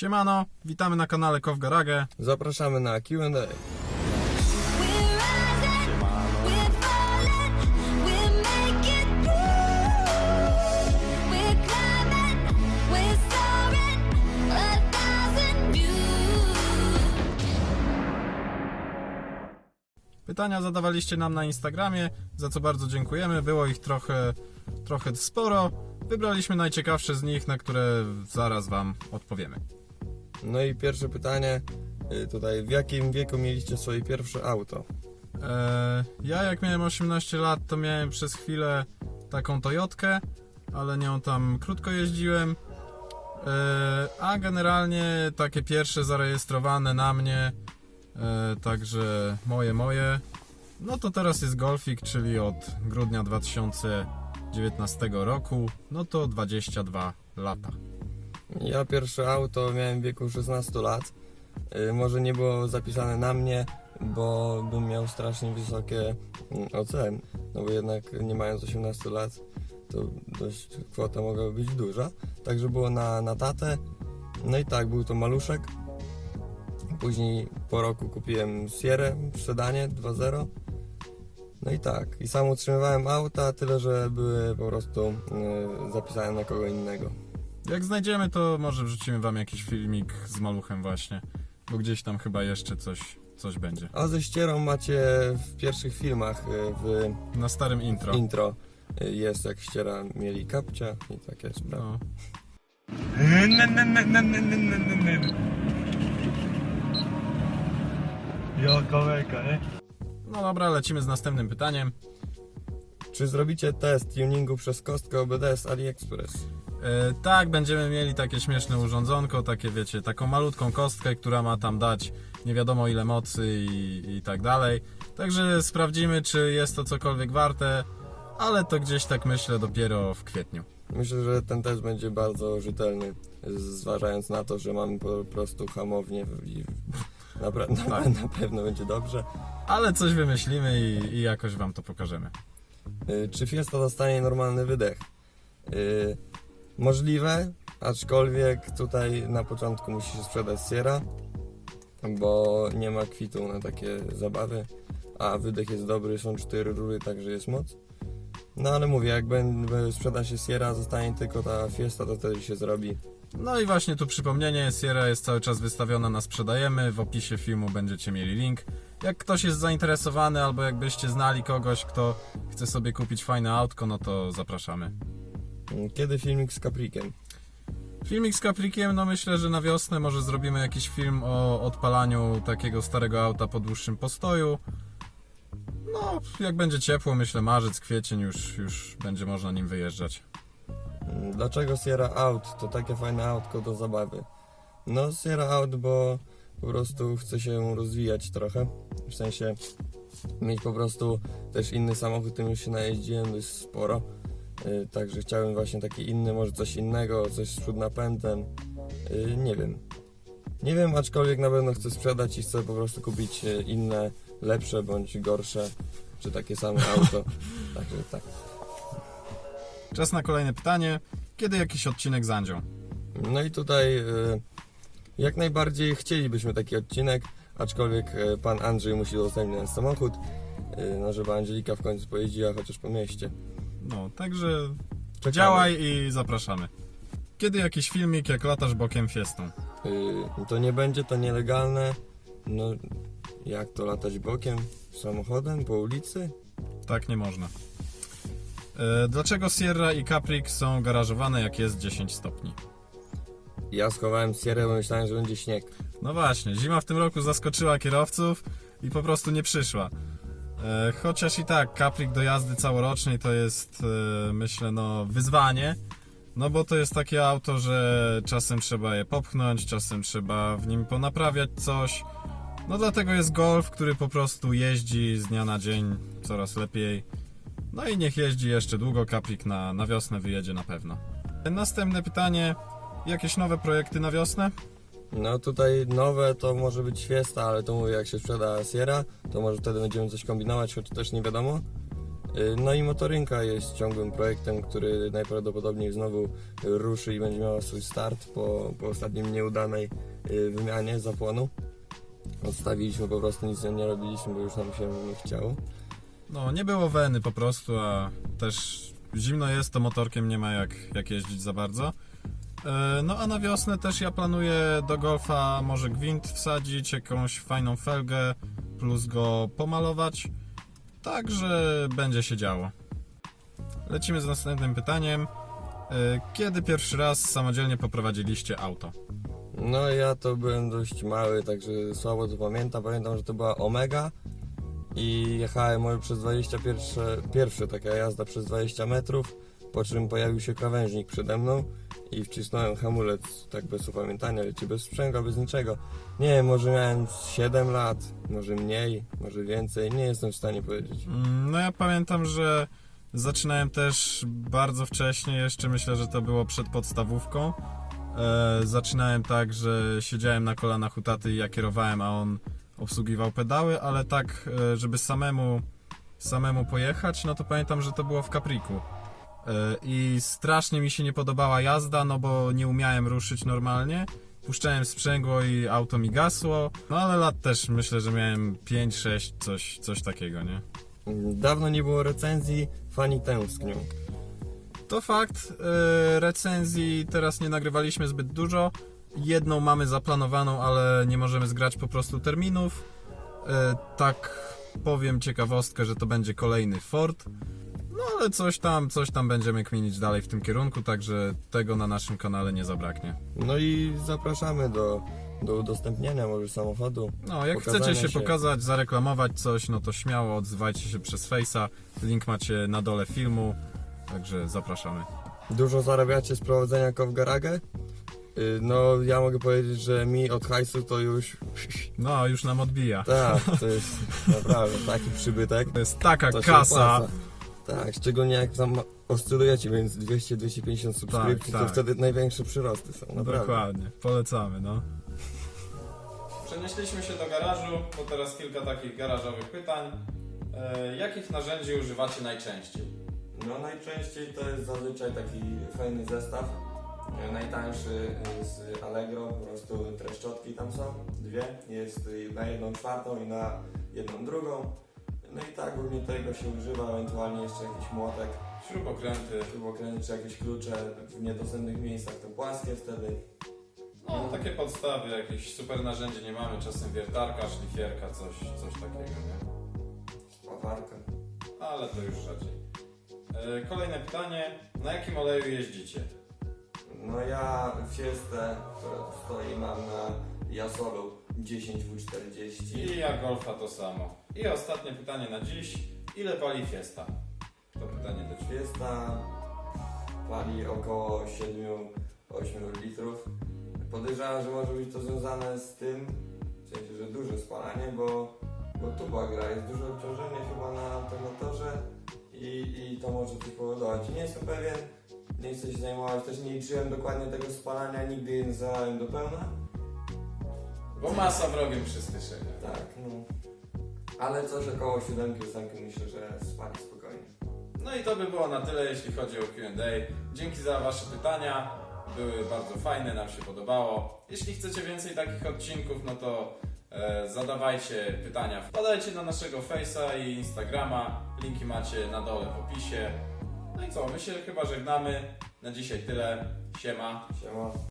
Siemano, witamy na kanale Kow Garage. Zapraszamy na Q&A. Pytania zadawaliście nam na Instagramie, za co bardzo dziękujemy. Było ich trochę, trochę sporo. Wybraliśmy najciekawsze z nich, na które zaraz Wam odpowiemy. No i pierwsze pytanie y, tutaj, w jakim wieku mieliście swoje pierwsze auto? Eee, ja jak miałem 18 lat, to miałem przez chwilę taką Toyotkę, ale nią tam krótko jeździłem. Eee, a generalnie takie pierwsze zarejestrowane na mnie, eee, także moje, moje. No to teraz jest Golfik, czyli od grudnia 2019 roku, no to 22 lata. Ja pierwsze auto miałem w wieku 16 lat. Y, Może nie było zapisane na mnie, bo bym miał strasznie wysokie mm, OC. No bo jednak nie mając 18 lat, to dość kwota mogła być duża. Także było na, na tatę. No i tak, był to maluszek. Później po roku kupiłem Sierę w sedanie 2.0. No i tak, i sam utrzymywałem auta, tyle że były po prostu y, zapisane na kogo innego. Jak znajdziemy, to może wrzucimy Wam jakiś filmik z maluchem właśnie, bo gdzieś tam chyba jeszcze coś, coś będzie. A ze ścierą macie w pierwszych filmach y, w Na starym intro. intro y, jest jak ściera mieli kapcia i takie sprawy. No. Jaka beka, nie? no dobra, lecimy z następnym pytaniem. Czy zrobicie test tuningu przez kostkę OBD z AliExpress? E, tak, będziemy mieli takie śmieszne urządzonko, takie wiecie, taką malutką kostkę, która ma tam dać nie wiadomo ile mocy i, i tak dalej. Także sprawdzimy, czy jest to cokolwiek warte, ale to gdzieś tak myślę dopiero w kwietniu. Myślę, że ten test będzie bardzo rzetelny, zważając na to, że mamy po prostu hamownię i na, na, Tak. na pewno będzie dobrze. Ale coś wymyślimy i, i jakoś Wam to pokażemy. Y, Czy Fiesta dostanie normalny wydech? Możliwe, aczkolwiek tutaj na początku musi się sprzedać Sierra, bo nie ma kwitu na takie zabawy, a wydech jest dobry, są cztery rury, także jest moc. No ale mówię, jak będzie sprzeda się Sierra, zostanie tylko ta Fiesta, to wtedy się zrobi. No i właśnie tu przypomnienie, Sierra jest cały czas wystawiona na sprzedajemy, w opisie filmu będziecie mieli link. Jak ktoś jest zainteresowany albo jakbyście znali kogoś, kto chce sobie kupić fajne autko, no to zapraszamy. Mm, Kiedy filmik z Caprikiem? Filmik z Kaprikiem, no myślę, że na wiosnę może zrobimy jakiś film o odpalaniu takiego starego auta po dłuższym postoju. No, jak będzie ciepło, myślę marzec, kwiecień już, już będzie można nim wyjeżdżać. Mm, Dlaczego Sierra Out to takie fajne autko do zabawy? No Sierra Out, bo po prostu chce się rozwijać trochę, w sensie mieć po prostu też inny samochód, tym już się najeździłem dość sporo, także chciałem właśnie taki inny, może coś innego, coś z przód napędem, Yy, nie wiem. Nie wiem, aczkolwiek na pewno chcę sprzedać i chcę po prostu kupić yy, inne, lepsze bądź gorsze, czy takie same auto, także tak. Czas na kolejne pytanie. Kiedy jakiś odcinek z Andzią? No i tutaj y, jak najbardziej chcielibyśmy taki odcinek, aczkolwiek y, pan Andrzej musi udostępnić ten samochód, y, no żeby Angelika w końcu pojeździła chociaż po mieście. No, także Czekamy. działaj i zapraszamy. Kiedy jakiś filmik, jak latasz bokiem fiestą? Y, to nie będzie to nielegalne, no jak to latać bokiem samochodem po ulicy? Tak nie można. E, Dlaczego Sierra i Caprik są garażowane jak jest 10 stopni? Ja schowałem Sierra, bo myślałem, że będzie śnieg. No właśnie, zima w tym roku zaskoczyła kierowców i po prostu nie przyszła. E, Chociaż i tak Caprik do jazdy całorocznej to jest e, myślę no wyzwanie. No bo to jest takie auto, że czasem trzeba je popchnąć, czasem trzeba w nim ponaprawiać coś. No dlatego jest Golf, który po prostu jeździ z dnia na dzień coraz lepiej. No i niech jeździ jeszcze długo, Caprik na, na wiosnę wyjedzie na pewno. Następne pytanie. Jakieś nowe projekty na wiosnę? No tutaj nowe to może być Fiesta, ale to mówię jak się sprzeda Sierra, to może wtedy będziemy coś kombinować, choć też nie wiadomo. Y, No i motorynka jest ciągłym projektem, który najprawdopodobniej znowu ruszy i będzie miała swój start po, po ostatnim nieudanej y, wymianie zapłonu. Odstawiliśmy po prostu, nic nie robiliśmy, bo już nam się nie chciało. No, nie było weny po prostu, a też zimno jest, to motorkiem nie ma jak, jak jeździć za bardzo. E, No a na wiosnę też ja planuję do golfa może gwint wsadzić, jakąś fajną felgę, plus go pomalować. Także będzie się działo. Lecimy z następnym pytaniem. E, Kiedy pierwszy raz samodzielnie poprowadziliście auto? No ja to byłem dość mały, także słabo to pamiętam. Pamiętam, że to była Omega i jechałem może przez 21, pierwsza taka jazda przez 20 metrów, po czym pojawił się krawężnik przede mną i wcisnąłem hamulec tak bez upamiętania, wiecie, bez sprzęgła, bez niczego. Nie wiem, może miałem 7 lat, może mniej, może więcej, nie jestem w stanie powiedzieć. Mm, No ja pamiętam, że zaczynałem też bardzo wcześnie, jeszcze myślę, że to było przed podstawówką. E, zaczynałem tak, że siedziałem na kolanach u taty i ja kierowałem, a on obsługiwał pedały, ale tak, e, żeby samemu, samemu pojechać, no to pamiętam, że to było w Kapriku. E, I strasznie mi się nie podobała jazda, no bo nie umiałem ruszyć normalnie. Puszczałem sprzęgło i auto mi gasło. No ale lat też myślę, że miałem 5-6, coś, coś takiego, nie? Dawno nie było recenzji, fani tęsknią. To fakt. e, Recenzji teraz nie nagrywaliśmy zbyt dużo. Jedną mamy zaplanowaną, ale nie możemy zgrać po prostu terminów. E, Tak powiem ciekawostkę, że to będzie kolejny Ford. No ale coś tam, coś tam będziemy kminić dalej w tym kierunku, także tego na naszym kanale nie zabraknie. No i zapraszamy do, do udostępnienia może samochodu. No, jak Pokazania chcecie się, pokazać, zareklamować coś, no to śmiało odzywajcie się przez Face'a. Link macie na dole filmu, także zapraszamy. Dużo zarabiacie z prowadzenia kow garagę? Y, No, ja mogę powiedzieć, że mi od hajsu to już. No, już nam odbija. Tak, to jest naprawdę taki przybytek. To jest taka To się kasa. opłaca. Tak, szczególnie jak tam oscylujecie między 200-250 subskrypcji, tak. to wtedy największe przyrosty są. Naprawdę. Dokładnie, polecamy, no. Przenieśliśmy się do garażu, bo teraz kilka takich garażowych pytań. E, jakich narzędzi używacie najczęściej? No najczęściej to jest zazwyczaj taki fajny zestaw. E, Najtańszy e, z Allegro, po prostu treszczotki tam są, dwie. Jest na jedną czwartą i na jedną drugą. No i tak głównie tego się używa, ewentualnie jeszcze jakiś młotek, Śrubokręty. śrubokręt czy jakieś klucze w niedostępnych miejscach to płaskie wtedy. No, takie podstawy, jakieś super narzędzie nie mamy, czasem wiertarka, szlifierka, coś, coś takiego, nie? Spawarka. Ale to już rzadziej. E, kolejne pytanie. Na jakim oleju jeździcie? No ja Fiestę, która stoi, mam na Jasolu 10W40. I jak Golfa to samo. I ostatnie pytanie na dziś. Ile pali Fiesta? To pytanie do Ciebie. Fiesta pali około 7-8 litrów. Podejrzewam, że może być to związane z tym, w sensie, że duże spalanie, bo, bo tuba gra, jest duże obciążenie chyba na tym motorze i, i to może coś powodować. Nie jestem pewien, nie chcę się zajmować, też nie liczyłem dokładnie tego spalania, nigdy nie zalałem do pełna. Bo masa wrogiem przyspieszenia. Tak, no. Ale coś około 7 ósemki myślę, że spali spokojnie. No i to by było na tyle, jeśli chodzi o Q&A. Dzięki za Wasze pytania. Były bardzo fajne, nam się podobało. Jeśli chcecie więcej takich odcinków, no to e, zadawajcie pytania. Wpadajcie na naszego Face'a i Instagrama. Linki macie na dole w opisie. No i co, my się chyba żegnamy. Na dzisiaj tyle. Siema. Siema.